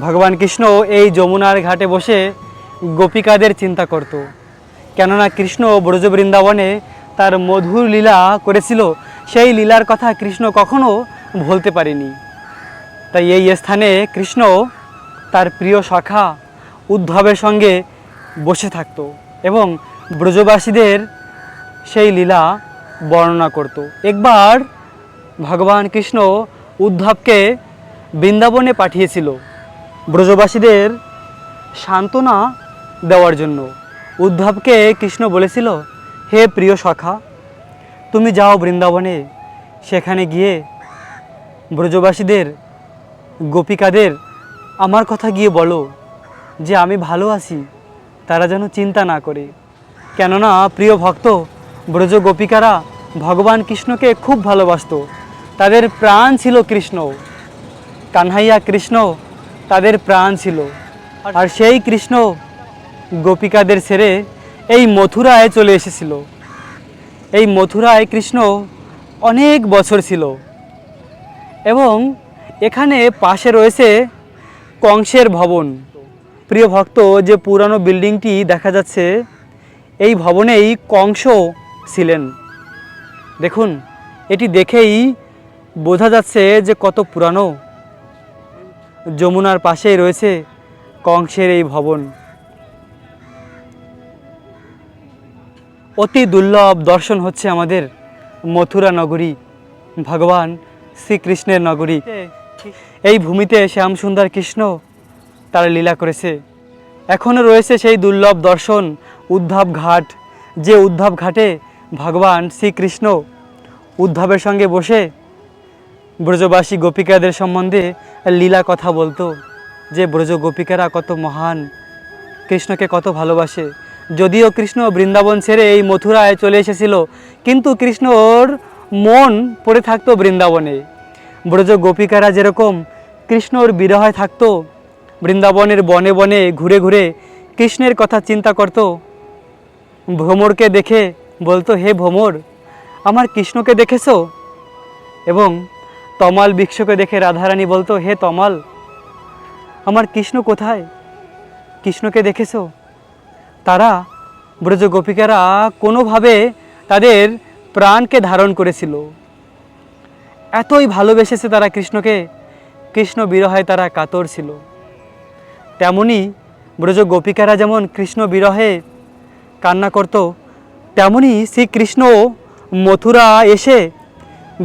ভগবান কৃষ্ণ এই যমুনার ঘাটে বসে গোপিকাদের চিন্তা করত। কেননা কৃষ্ণ ব্রজ বৃন্দাবনে তার মধুর লীলা করেছিল, সেই লীলার কথা কৃষ্ণ কখনো ভুলতে পারেনি। তাই এই স্থানে কৃষ্ণ তার প্রিয় শাখা উদ্ধবের সঙ্গে বসে থাকত এবং ব্রজবাসীদের সেই লীলা বর্ণনা করত। একবার ভগবান কৃষ্ণ উদ্ধবকে বৃন্দাবনে পাঠিয়েছিল। ব্রজবাসীদের সান্ত্বনা দেওয়ার জন্য। উদ্ধবকে কৃষ্ণ বলেছিল, হে প্রিয় সখা, তুমি যাও বৃন্দাবনে। সেখানে গিয়ে ব্রজবাসীদের, গোপিকাদের আমার কথা গিয়ে বলো যে আমি ভালো আছি, তারা যেন চিন্তা না করে। কেননা প্রিয় ভক্ত, ব্রজ গোপিকারা ভগবান কৃষ্ণকে খুব ভালোবাসতো। তাদের প্রাণ ছিল কৃষ্ণ। কানহাইয়া কৃষ্ণ তাদের প্রাণ ছিল। আর সেই কৃষ্ণ গোপিকাদের ছেড়ে এই মথুরায় চলে এসেছিল। এই মথুরায় কৃষ্ণ অনেক বছর ছিল। এবং এখানে পাশে রয়েছে কংসের ভবন। প্রিয় ভক্ত, যে পুরানো বিল্ডিংটি দেখা যাচ্ছে, এই ভবনেই কংস ছিলেন। দেখুন, এটি দেখেই বোঝা যাচ্ছে যে কত পুরানো। যমুনার পাশেই রয়েছে কংসের এই ভবন। অতি দুর্লভ দর্শন হচ্ছে আমাদের মথুরা নগরী। ভগবান শ্রীকৃষ্ণের নগরী। এই ভূমিতে শ্যাম সুন্দর কৃষ্ণ তার লীলা করেছে। এখনও রয়েছে সেই দুর্লভ দর্শন, উদ্ধব ঘাট, যে উদ্ধব ঘাটে ভগবান শ্রীকৃষ্ণ উদ্ধবের সঙ্গে বসে ব্রজবাসী গোপিকাদের সম্বন্ধে লীলা কথা বলতো যে ব্রজ গোপিকারা কত মহান, কৃষ্ণকে কত ভালোবাসে। যদিও কৃষ্ণ বৃন্দাবন ছেড়ে এই মথুরায় চলে এসেছিল, কিন্তু কৃষ্ণ ওর মন পড়ে থাকতো বৃন্দাবনে। ব্রজ গোপিকারা যেরকম কৃষ্ণর বিরহে থাকতো, বৃন্দাবনের বনে বনে ঘুরে ঘুরে কৃষ্ণের কথা চিন্তা করত। ভ্রমরকে দেখে বলতো, হে ভ্রমর, আমার কৃষ্ণকে দেখেছ? এবং তমাল বৃক্ষকে দেখে রাধারানী বলতো, হে তমাল, আমার কৃষ্ণ কোথায়? কৃষ্ণকে দেখেছ? তারা ব্রজ গোপিকারা কোনোভাবে তাদের প্রাণকে ধারণ করেছিল। এতই ভালোবেসেছে তারা কৃষ্ণকে, কৃষ্ণ বিরহে তারা কাতর ছিল। তেমনি ব্রজ গোপিকারা যেমন কৃষ্ণ বিরহে কান্না করত, তেমনি শ্রীকৃষ্ণ মথুরা এসে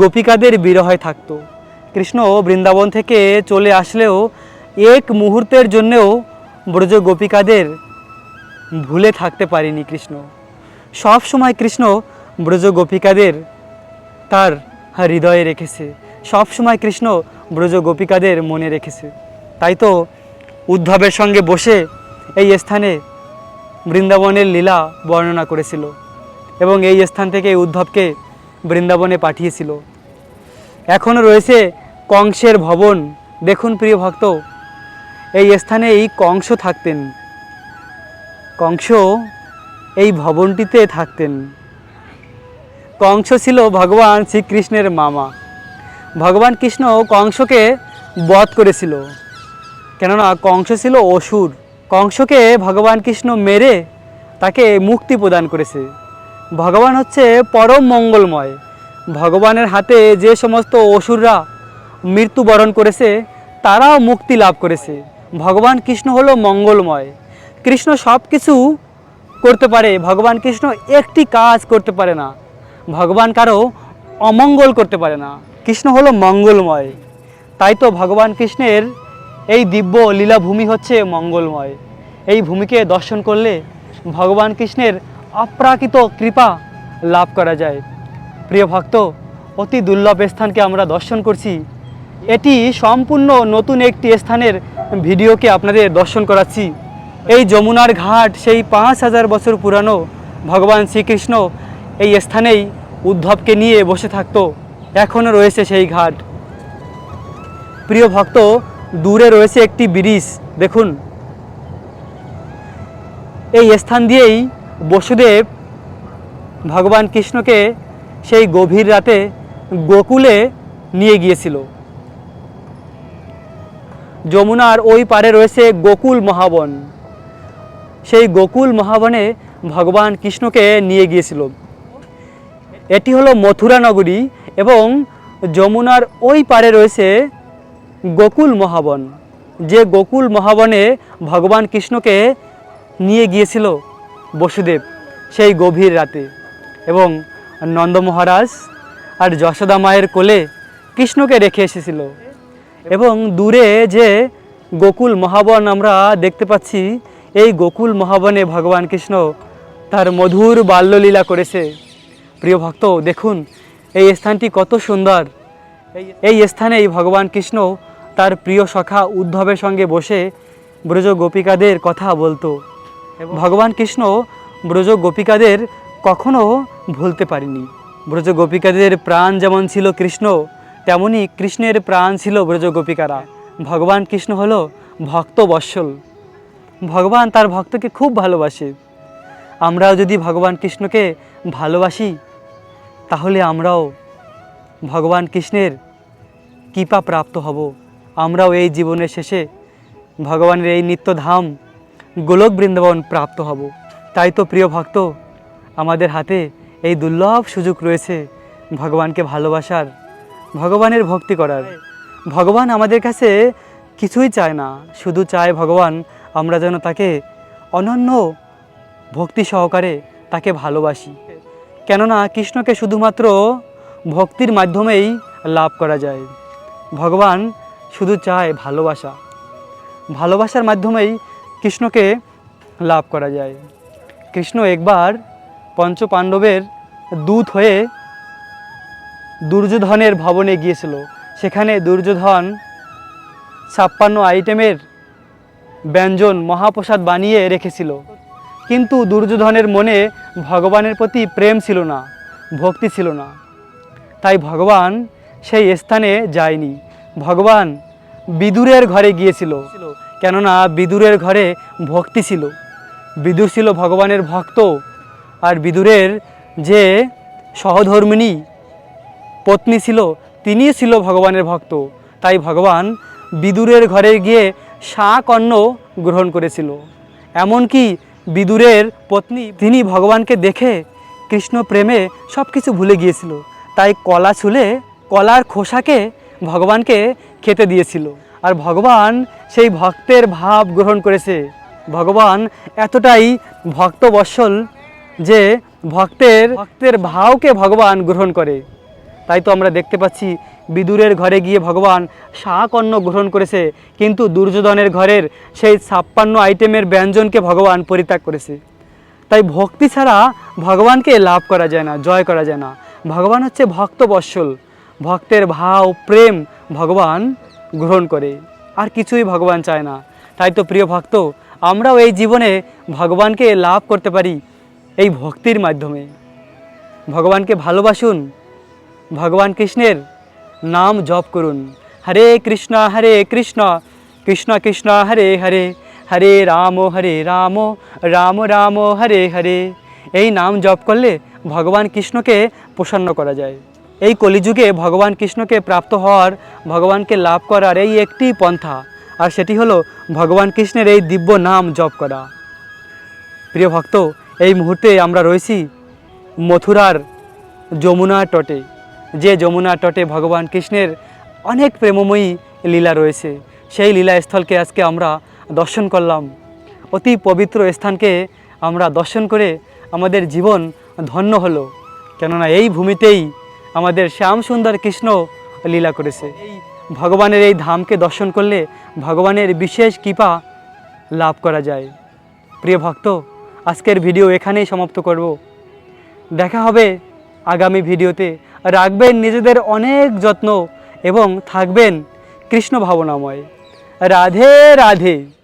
গোপিকাদের বিরহে থাকতো। কৃষ্ণ বৃন্দাবন থেকে চলে আসলেও এক মুহূর্তের জন্যেও ব্রজ গোপিকাদের ভুলে থাকতে পারেনি কৃষ্ণ। সব সময় কৃষ্ণ ব্রজ গোপিকাদের তার হৃদয়ে রেখেছে। সব সময় কৃষ্ণ ব্রজ গোপিকাদের মনে রেখেছে। তাই তো উদ্ধবের সঙ্গে বসে এই স্থানে বৃন্দাবনের লীলা বর্ণনা করেছিল এবং এই স্থান থেকে উদ্ধবকে বৃন্দাবনে পাঠিয়েছিল। এখনও রয়েছে কংসের ভবন। দেখুন প্রিয় ভক্ত, এই স্থানে এই কংস থাকতেন। কংস এই ভবনটিতে থাকতেন। কংস ছিল ভগবান শ্রীকৃষ্ণের মামা। ভগবান কৃষ্ণ কংসকে বধ করেছিল। কেননা কংস ছিল অসুর। কংসকে ভগবান কৃষ্ণ মেরে তাকে মুক্তি প্রদান করেছে। ভগবান হচ্ছে পরম মঙ্গলময়। ভগবানের হাতে যে সমস্ত অসুররা মৃত্যুবরণ করেছে, তারাও মুক্তি লাভ করেছে। ভগবান কৃষ্ণ হলো মঙ্গলময়। কৃষ্ণ সব কিছু করতে পারে, ভগবান কৃষ্ণ একটি কাজ করতে পারে না। ভগবান কারও অমঙ্গল করতে পারে না। কৃষ্ণ হলো মঙ্গলময়। তাই তো ভগবান কৃষ্ণের এই দিব্য লীলাভূমি হচ্ছে মঙ্গলময়। এই ভূমিকে দর্শন করলে ভগবান কৃষ্ণের অপ্রাকৃত কৃপা লাভ করা যায়। প্রিয় ভক্ত, অতি দুর্লভ স্থানকে আমরা দর্শন করছি। এটি সম্পূর্ণ নতুন একটি স্থানের ভিডিওকে আপনাদের দর্শন করাচ্ছি। এই যমুনার ঘাট সেই পাঁচ হাজার বছর পুরানো ভগবান শ্রীকৃষ্ণ এই স্থানেই উদ্ধবকে নিয়ে বসে থাকতো। এখনও রয়েছে সেই ঘাট। প্রিয় ভক্ত, দূরে রয়েছে একটি ব্রিজ, দেখুন। এই স্থান দিয়েই বসুদেব ভগবান কৃষ্ণকে সেই গভীর রাতে গোকুলে নিয়ে গিয়েছিল। যমুনার ওই পারে রয়েছে গোকুল মহাবন। সেই গোকুল মহাবনে ভগবান কৃষ্ণকে নিয়ে গিয়েছিল। এটি হলো মথুরা নগরী এবং যমুনার ওই পারে রয়েছে গোকুল মহাবন। যে গোকুল মহাবনে ভগবান কৃষ্ণকে নিয়ে গিয়েছিল বসুদেব সেই গভীর রাতে এবং নন্দ মহারাজ আর যশোদা মায়ের কোলে কৃষ্ণকে রেখে এসেছিল। এবং দূরে যে গোকুল মহাবন আমরা দেখতে পাচ্ছি, এই গোকুল মহাবনে ভগবান কৃষ্ণ তার মধুর বাল্যলীলা করেছে। প্রিয় ভক্ত, দেখুন এই স্থানটি কত সুন্দর। এই- এই স্থানেই ভগবান কৃষ্ণ তার প্রিয় সখা উদ্ধবের সঙ্গে বসে ব্রজ গোপিকাদের কথা বলতো। ভগবান কৃষ্ণ ব্রজ গোপিকাদের কখনো ভুলতে পারেনি ব্রজ গোপিকাদের প্রাণ যেমন ছিল কৃষ্ণ, তেমনি কৃষ্ণের প্রাণ ছিল ব্রজ গোপিকারা। ভগবান কৃষ্ণ হলো ভক্ত বৎসল। ভগবান তার ভক্তকে খুব ভালোবাসে। আমরাও যদি ভগবান কৃষ্ণকে ভালোবাসি, তাহলে আমরাও ভগবান কৃষ্ণের কৃপা প্রাপ্ত হব। আমরাও এই জীবনের শেষে ভগবানের এই নিত্যধাম গোলক বৃন্দাবন প্রাপ্ত হব। তাই তো প্রিয় ভক্ত, আমাদের হাতে এই দুর্লভ সুযোগ রয়েছে ভগবানকে ভালোবাসার, ভগবানের ভক্তি করার। ভগবান আমাদের কাছে কিছুই চায় না, শুধু চায় ভগবান আমরা যেন তাকে অনন্য ভক্তি সহকারে তাকে ভালোবাসি। কেননা কৃষ্ণকে শুধুমাত্র ভক্তির মাধ্যমেই লাভ করা যায়। ভগবান শুধু চায় ভালোবাসা। ভালোবাসার মাধ্যমেই কৃষ্ণকে লাভ করা যায়। কৃষ্ণ একবার পঞ্চ পাণ্ডবের দূত হয়ে দুর্যোধনের ভবনে গিয়েছিল। সেখানে দুর্যোধন ছাপ্পান্ন আইটেমের ব্যঞ্জন, মহাপ্রসাদ বানিয়ে রেখেছিল। কিন্তু দুর্যোধনের মনে ভগবানের প্রতি প্রেম ছিল না, ভক্তি ছিল না। তাই ভগবান সেই স্থানে যায়নি। ভগবান বিদুরের ঘরে গিয়েছিল। কেননা বিদুরের ঘরে ভক্তি ছিল। বিদুর ছিল ভগবানের ভক্ত আর বিদুরের যে সহধর্মিণী পত্নী ছিল তিনি ছিল ভগবানের ভক্ত। তাই ভগবান বিদুরের ঘরে গিয়ে শাক অন্ন গ্রহণ করেছিল। এমনকি বিদুরের পত্নী, তিনি ভগবানকে দেখে কৃষ্ণ প্রেমে সব কিছু ভুলে গিয়েছিল। তাই কলা ছুলে, কলার খোসাকে ভগবানকে খেতে দিয়েছিল। আর ভগবান সেই ভক্তের ভাব গ্রহণ করেছে। ভগবান এতটাই ভক্তবৎসল যে ভক্তের ভক্তের ভাবকে ভগবান গ্রহণ করে। তাই তো আমরা দেখতে পাচ্ছি, বিদুরের ঘরে গিয়ে ভগবান অন্ন গ্রহণ করেছে, কিন্তু দুর্যোধনের ঘরের সেই ছাপ্পান্ন আইটেমের ব্যঞ্জনকে ভগবান পরিত্যাগ করেছে। তাই ভক্তি ছাড়া ভগবানকে লাভ করা যায় না, জয় করা যায় না। ভগবান হচ্ছে ভক্ত বৎসল ভক্তের ভাব প্রেম ভগবান গ্রহণ করে। আর কিছুই ভগবান চায় না। তাই তো প্রিয় ভক্ত, আমরাও এই জীবনে ভগবানকে লাভ করতে পারি এই ভক্তির মাধ্যমে। ভগবানকে ভালোবাসুন, ভগবান কৃষ্ণের নাম জপ করুন। হরে কৃষ্ণ হরে কৃষ্ণ কৃষ্ণ কৃষ্ণ, হরে হরে হরে রাম হরে রাম রাম রাম, হরে হরে। এই নাম জপ করলে ভগবান কৃষ্ণকে প্রসন্ন করা যায়। এই কলিযুগে ভগবান কৃষ্ণকে প্রাপ্ত হওয়ার, ভগবানকে লাভ করার এই একটি পন্থা। আর সেটি হলো ভগবান কৃষ্ণের এই দিব্য নাম জপ করা। প্রিয় ভক্ত, এই মুহূর্তে আমরা রয়েছি মথুরার যমুনা তটে, যে যমুনা তটে ভগবান কৃষ্ণের অনেক প্রেমময়ী লীলা রয়েছে। সেই লীলা স্থলকে আজকে আমরা দর্শন করলাম। অতি পবিত্র স্থানকে আমরা দর্শন করে আমাদের জীবন ধন্য হলো। কেননা এই ভূমিতেই আমাদের শ্যাম সুন্দর কৃষ্ণ লীলা করেছে। এই ভগবানের এই ধামকে দর্শন করলে ভগবানের বিশেষ কৃপা লাভ করা যায়। প্রিয় ভক্ত, আজকের ভিডিও এখানেই সমাপ্ত করব। দেখা হবে আগামী ভিডিওতে। রাখবেন নিজেদের অনেক যত্ন এবং থাকবেন কৃষ্ণ ভাবনাময়। রাধে রাধে।